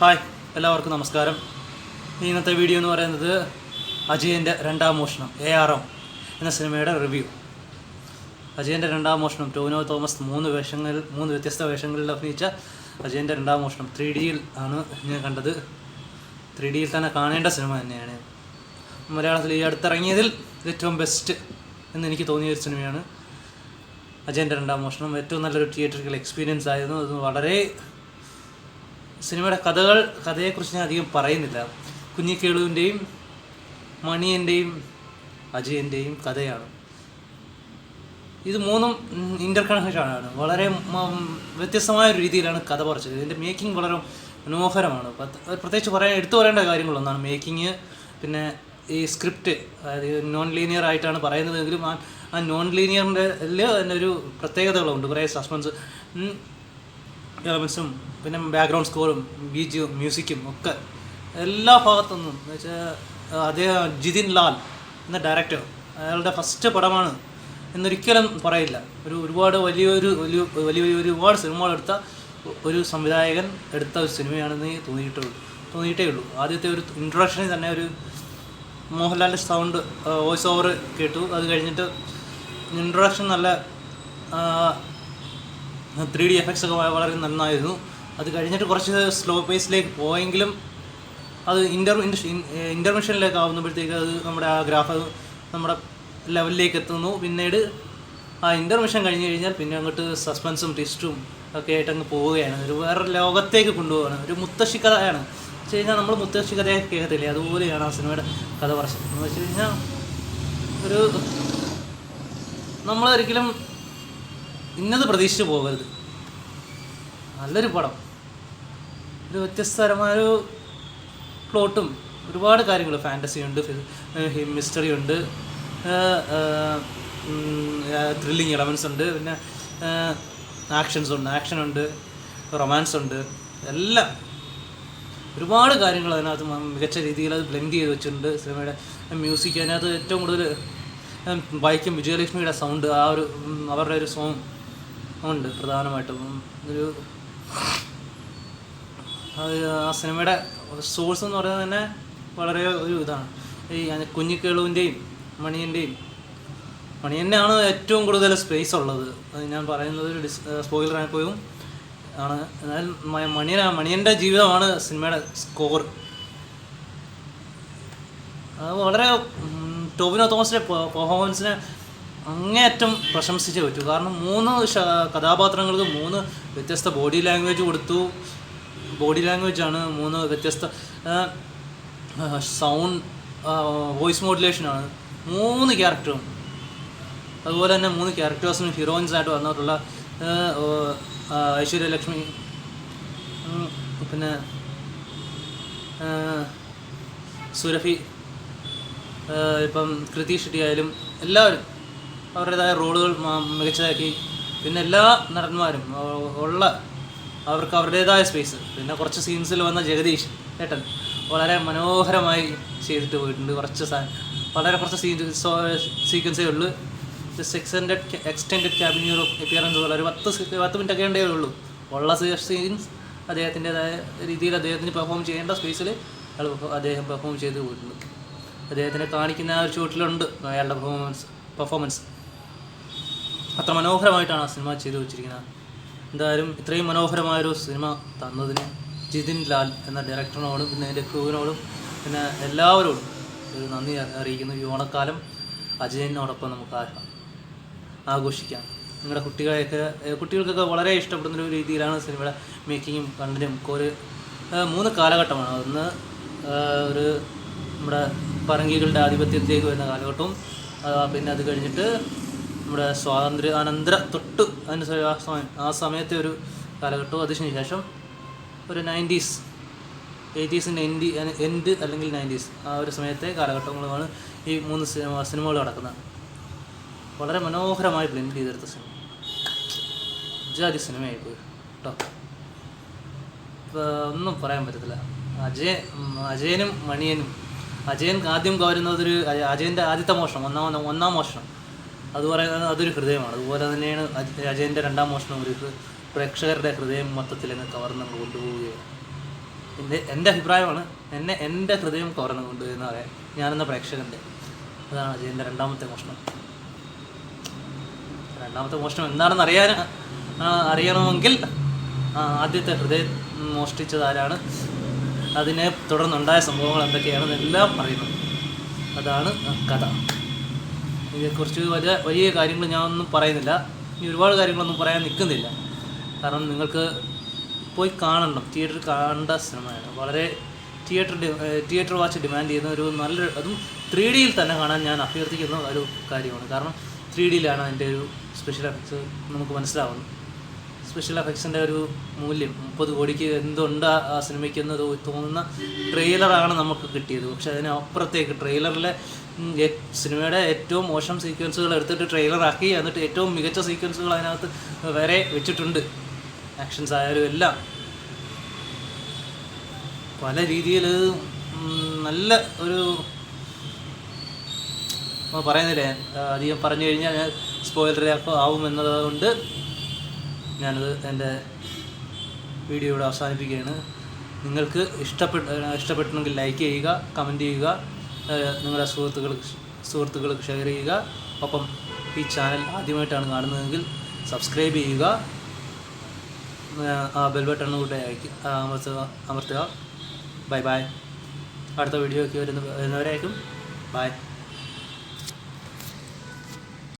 Hi എല്ലാവർക്കും നമസ്കാരം. ഇന്നത്തെ വീഡിയോ എന്ന് പറയുന്നത് അജയന്റെ രണ്ടാം മോഷണം എ ആർ എം എന്ന സിനിമയുടെ റിവ്യൂ അജയന്റെ രണ്ടാം മോഷണം ടോവിനോ തോമസ് മൂന്ന് വേഷങ്ങളിൽ മൂന്ന് വ്യത്യസ്ത വേഷങ്ങളിൽ അഭിനയിച്ച അജയന്റെ രണ്ടാം മോഷണം ത്രീ ഡിയിൽ ആണ് ഞാൻ കണ്ടത്. ത്രീ ഡിയിൽ തന്നെ കാണേണ്ട സിനിമ തന്നെയാണ്. മലയാളത്തിൽ ഈ അടുത്തിറങ്ങിയതിൽ ഏറ്റവും ബെസ്റ്റ് എന്ന് എനിക്ക് തോന്നിയ ഒരു സിനിമയാണ് അജയന്റെ രണ്ടാം മോഷണം. ഏറ്റവും നല്ലൊരു തിയേറ്ററിക്കൽ എക്സ്പീരിയൻസ് ആയിരുന്നു. അത് വളരെ സിനിമയുടെ കഥകൾ കഥയെക്കുറിച്ച് ഞാൻ അധികം പറയുന്നില്ല. കുഞ്ഞിക്കേളുവിന്റെയും മണിയന്റെയും അജയന്റെയും കഥയാണ്. ഇത് മൂന്നും ഇന്റർ കണക്ഷനാണ് വളരെ വ്യത്യസ്തമായ ഒരു രീതിയിലാണ് കഥ പറച്ചത്. ഇതിന്റെ മേക്കിംഗ് വളരെ മനോഹരമാണ്. പ്രത്യേകിച്ച് പറയാൻ എടുത്തു പറയേണ്ട കാര്യങ്ങളൊന്നാണ് മേക്കിങ് പിന്നെ ഈ സ്ക്രിപ്റ്റ് അതായത് നോൺ ലീനിയർ ആയിട്ടാണ് പറയുന്നതെങ്കിലും ആ ആ നോൺ ലീനിയറിന്റെ ഒരു പ്രത്യേകതകളുണ്ട്. കുറേ സസ്പെൻസ് എലമെൻസും പിന്നെ ബാക്ക്ഗ്രൗണ്ട് സ്കോറും ബീജിയും മ്യൂസിക്കും ഒക്കെ എല്ലാ ഭാഗത്തുനിന്നും. എന്ന് വെച്ചാൽ അദ്ദേഹം ജിതിൻ ലാൽ എന്ന ഡയറക്ടർ അയാളുടെ ഫസ്റ്റ് പടമാണ് എന്നൊരിക്കലും പറയില്ല. ഒരു ഒരുപാട് വലിയൊരു വലിയ വലിയ ഒരുപാട് സിനിമകൾ എടുത്ത ഒരു സംവിധായകൻ എടുത്ത ഒരു സിനിമയാണെന്ന് തോന്നിയിട്ടുള്ളൂ തോന്നിയിട്ടേ ഉള്ളൂ. ആദ്യത്തെ ഒരു ഇൻട്രൊഡക്ഷനിൽ തന്നെ ഒരു മോഹൻലാലിന്റെ സൗണ്ട് വോയിസ് ഓവർ കേട്ടു. അത് കഴിഞ്ഞിട്ട് ഇൻട്രൊഡക്ഷൻ നല്ല ത്രീ ഡി എഫക്ട്സ് ഒക്കെ വളരെ നന്നായിരുന്നു. അത് കഴിഞ്ഞിട്ട് കുറച്ച് സ്ലോ പേസിലേക്ക് പോയെങ്കിലും അത് ഇന്റർ ഇന്റർമിഷനിലേക്ക് ആവുമ്പോഴത്തേക്ക് അത് നമ്മുടെ ആ ഗ്രാഫ് നമ്മുടെ ലെവലിലേക്ക് എത്തുന്നു. പിന്നീട് ആ ഇന്റർമിഷൻ കഴിഞ്ഞ് കഴിഞ്ഞാൽ പിന്നെ അങ്ങോട്ട് സസ്പെൻസും ട്വിസ്റ്റും ഒക്കെ ആയിട്ട് അങ്ങ് പോവുകയാണ്. ഒരു വേറെ ലോകത്തേക്ക് കൊണ്ടുപോവുകയാണ് ഒരു മുത്തശ്ശി കഥയാണ് വെച്ച് കഴിഞ്ഞാൽ നമ്മൾ മുത്തശ്ശി കഥയൊക്കെ കേൾക്കത്തില്ലേ? അതുപോലെയാണ് ആ സിനിമയുടെ കഥ പറഞ്ഞത് എന്ന് വെച്ച് കഴിഞ്ഞാൽ ഒരു നമ്മളൊരിക്കലും ഇന്നത് പ്രതീക്ഷിച്ച് പോകരുത്. നല്ലൊരു പടം. ഒരു വ്യത്യസ്തരമായൊരു പ്ലോട്ടും ഒരുപാട് കാര്യങ്ങൾ. ഫാന്റസി ഉണ്ട് മിസ്റ്ററി ഉണ്ട് ത്രില്ലിങ് എലമെൻസ് ഉണ്ട് പിന്നെ ആക്ഷൻസ് ഉണ്ട് ആക്ഷൻ ഉണ്ട് റൊമാൻസ് ഉണ്ട് എല്ലാം. ഒരുപാട് കാര്യങ്ങൾ അതിനകത്ത് മികച്ച രീതിയിൽ അത് ബ്ലെൻഡ് ചെയ്ത് വെച്ചിട്ടുണ്ട് സിനിമയുടെ മ്യൂസിക്. അതിനകത്ത് ഏറ്റവും കൂടുതൽ ബൈക്കും വിജയലക്ഷ്മിയുടെ സൗണ്ട് ആ ഒരു അവരുടെ ഒരു സോങ്. ഉണ്ട് പ്രധാനമായിട്ടും. ഒരു ആ സിനിമയുടെ സോഴ്സ് എന്ന് പറയുന്നത് തന്നെ വളരെ ഒരു ഇതാണ്. ഈ കുഞ്ഞിക്കേളുവിന്റെയും മണിയന്റെയും മണിയന്റെയാണ് ഏറ്റവും കൂടുതൽ സ്പേസ് ഉള്ളത്. അത് ഞാൻ പറയുന്നത് ഒരു ഡിസ് സ്പോയിലർ പോയും ആണ്. എന്നാൽ മണിയന മണിയന്റെ ജീവിതമാണ് സിനിമയുടെ സ്കോർ അത് വളരെ ടോബിനോ തോമസിന്റെ പെർഫോമൻസിനെ അങ്ങേയറ്റം പ്രശംസിച്ചേ പറ്റൂ കാരണം മൂന്ന് കഥാപാത്രങ്ങൾക്ക് മൂന്ന് വ്യത്യസ്ത ബോഡി ലാംഗ്വേജ് കൊടുത്തു. ബോഡി ലാംഗ്വേജ് ആണ് മൂന്ന് വ്യത്യസ്ത സൗണ്ട് വോയിസ് മോഡുലേഷനാണ് മൂന്ന് ക്യാരക്ടറും അതുപോലെ തന്നെ മൂന്ന് ക്യാരക്ടേഴ്സിനും ഹീറോയിൻസ് ആയിട്ട് വന്നിട്ടുള്ള ഐശ്വര്യലക്ഷ്മി പിന്നെ സുരഭി ഇപ്പം കൃതി ഷെട്ടി ആയാലും എല്ലാവരും അവരുടേതായ റോളുകൾ മികച്ചതാക്കി. പിന്നെ എല്ലാ നടന്മാരും ഉള്ള അവർക്ക് അവരുടേതായ സ്പേസ് പിന്നെ കുറച്ച് സീൻസിൽ വന്ന ജഗദീഷ് ഏട്ടൻ വളരെ മനോഹരമായി ചെയ്തിട്ട് പോയിട്ടുണ്ട് കുറച്ച് വളരെ കുറച്ച് സീൻ സീക്വൻസേ ഉള്ളൂ just extended extended appearance appearance ഒരു പത്ത് പത്ത് മിനിറ്റ് ഒക്കെ ഉണ്ടേ ഉള്ളൂ. ഉള്ള സീൻസ് അദ്ദേഹത്തിന്റെതായ രീതിയിൽ അദ്ദേഹത്തിന് പെർഫോം ചെയ്യേണ്ട സ്പേസിൽ അയാൾ അദ്ദേഹം പെർഫോം ചെയ്ത് പോയിട്ടുണ്ട്. അദ്ദേഹത്തിനെ കാണിക്കുന്ന ആ ഒരു അയാളുടെ പെർഫോമൻസ് പെർഫോമൻസ് അത്ര മനോഹരമായിട്ടാണ് ആ സിനിമ ചെയ്തു വെച്ചിരിക്കുന്നത്. എന്തായാലും ഇത്രയും മനോഹരമായൊരു സിനിമ തന്നതിന് ജിതിൻ ലാൽ എന്ന ഡയറക്ടറിനോടും പിന്നെ എന്റെ ക്രൂവിനോടും പിന്നെ എല്ലാവരോടും ഒരു നന്ദി അറിയിക്കുന്നു. ഈ ഓണക്കാലം അജയനോടൊപ്പം നമുക്ക് ആഘോഷിക്കാം. നിങ്ങളുടെ കുട്ടികളെയൊക്കെ കുട്ടികൾക്കൊക്കെ വളരെ ഇഷ്ടപ്പെടുന്ന ഒരു രീതിയിലാണ് സിനിമയുടെ മേക്കിങ്ങും കണ്ടന്റും ഒരു മൂന്ന് കാലഘട്ടമാണ്. ഒന്ന് ഒരു നമ്മുടെ പറങ്കികളുടെ ആധിപത്യത്തിലേക്ക് വരുന്ന കാലഘട്ടവും പിന്നെ അത് കഴിഞ്ഞിട്ട് നമ്മുടെ സ്വാതന്ത്ര്യ അനന്തര തൊട്ട് അതിന് ആ സമയം ആ സമയത്തെ ഒരു കാലഘട്ടവും അതിന് ശേഷം ഒരു നയന്റീസ് എയ്റ്റീസിന്റെ എൻഡ് എൻഡ് അല്ലെങ്കിൽ നയന്റീസ് ആ ഒരു സമയത്തെ കാലഘട്ടങ്ങളുമാണ് ഈ മൂന്ന് സിനിമ സിനിമകൾ നടക്കുന്നത്. വളരെ മനോഹരമായി ബ്ലെൻഡ് ചെയ്തെടുത്ത സിനിമ. അജാതി സിനിമയായിപ്പോയി കേട്ടോ. ഇപ്പോൾ ഒന്നും പറയാൻ പറ്റത്തില്ല. അജയ് അജയനും മണിയനും അജയൻ ആദ്യം കവരുന്നതൊരു അജ- അജയന്റെ ആദ്യത്തെ മോഷണം ഒന്നാം ഒന്നാം മോഷണം. അത് പറയുന്നത് അതൊരു ഹൃദയമാണ്. അതുപോലെ തന്നെയാണ് അജ- അജയന്റെ രണ്ടാം മോഷണം ഒരു പ്രേക്ഷകരുടെ ഹൃദയം മൊത്തത്തിൽ അങ്ങ് കവർന്ന് കൊണ്ടുപോവുകയാണ്. എന്റെ എന്റെ അഭിപ്രായമാണ് എന്നെ എന്റെ ഹൃദയം കവർന്നുകൊണ്ട് എന്ന് പറയാം ഞാനെന്ന പ്രേക്ഷകന്റെ അതാണ് അജയന്റെ രണ്ടാമത്തെ മോഷണം. രണ്ടാമത്തെ മോഷണം എന്താണെന്ന് അറിയാൻ അറിയണമെങ്കിൽ ആദ്യത്തെ ഹൃദയം മോഷ്ടിച്ചത് ആരാണ്? അതിനെ തുടർന്നുണ്ടായ സംഭവങ്ങൾ എന്തൊക്കെയാണെന്ന് എല്ലാം പറയുന്നു അതാണ് കഥ. ഇതിനെക്കുറിച്ച് വലിയ വലിയ കാര്യങ്ങൾ ഞാൻ ഒന്നും പറയുന്നില്ല. ഇനി ഒരുപാട് കാര്യങ്ങളൊന്നും പറയാൻ നിൽക്കുന്നില്ല. കാരണം നിങ്ങൾക്ക് പോയി കാണണം. തിയേറ്ററിൽ കാണേണ്ട സിനിമയാണ്. വളരെ തിയേറ്റർ തിയേറ്റർ വാച്ച് ഡിമാൻഡ് ചെയ്യുന്ന ഒരു നല്ലൊരു അതും ത്രീ ഡിയിൽ തന്നെ കാണാൻ ഞാൻ അഭ്യർത്ഥിക്കുന്ന ഒരു കാര്യമാണ്. കാരണം ത്രീ ഡിയിലാണ് അതിന്റെ ഒരു സ്പെഷ്യൽ എഫക്ട്സ് നമുക്ക് മനസ്സിലാവുന്നത്. സ്പെഷ്യൽ എഫക്ട്സിന്റെ ഒരു മൂല്യം. മുപ്പത് കോടിക്ക് എന്തുണ്ട് ആ- സിനിമയ്ക്ക് എന്ന് തോന്നുന്ന ട്രെയിലറാണ് നമുക്ക് കിട്ടിയത്. പക്ഷെ അതിനപ്പുറത്തേക്ക് ട്രെയിലറിലെ സിനിമയുടെ ഏറ്റവും മോശം സീക്വൻസുകൾ എടുത്തിട്ട് ട്രെയിലറാക്കി എന്നിട്ട് ഏറ്റവും മികച്ച സീക്വൻസുകൾ അതിനകത്ത് വരെ വെച്ചിട്ടുണ്ട്. ആക്ഷൻസ് ആയാലും എല്ലാം. പല രീതിയിൽ നല്ല ഒരു പറയുന്നില്ലേ? അധികം പറഞ്ഞു കഴിഞ്ഞാൽ ഞാൻ സ്പോയിലറിയാക്കോ ആവും എന്നതുകൊണ്ട് ഞാനത് എന്റെ വീഡിയോ ഇവിടെ അവസാനിപ്പിക്കുകയാണ്. നിങ്ങൾക്ക് ഇഷ്ടപ്പെട്ട ഇഷ്ടപ്പെട്ടെങ്കിൽ ലൈക്ക് ചെയ്യുക കമന്റ് ചെയ്യുക നിങ്ങളുടെ സുഹൃത്തുക്കൾക്ക് സുഹൃത്തുക്കൾക്ക് ഷെയർ ചെയ്യുക. ഒപ്പം ഈ ചാനൽ ആദ്യമായിട്ടാണ് കാണുന്നതെങ്കിൽ സബ്സ്ക്രൈബ് ചെയ്യുക. ആ ബെൽ ബട്ടൺ കൂടെ അമർത്തുക അമർത്തുക. ബൈ ബൈ അടുത്ത വീഡിയോ ഒക്കെ വരുന്ന വരുന്നവരായിരിക്കും ബൈ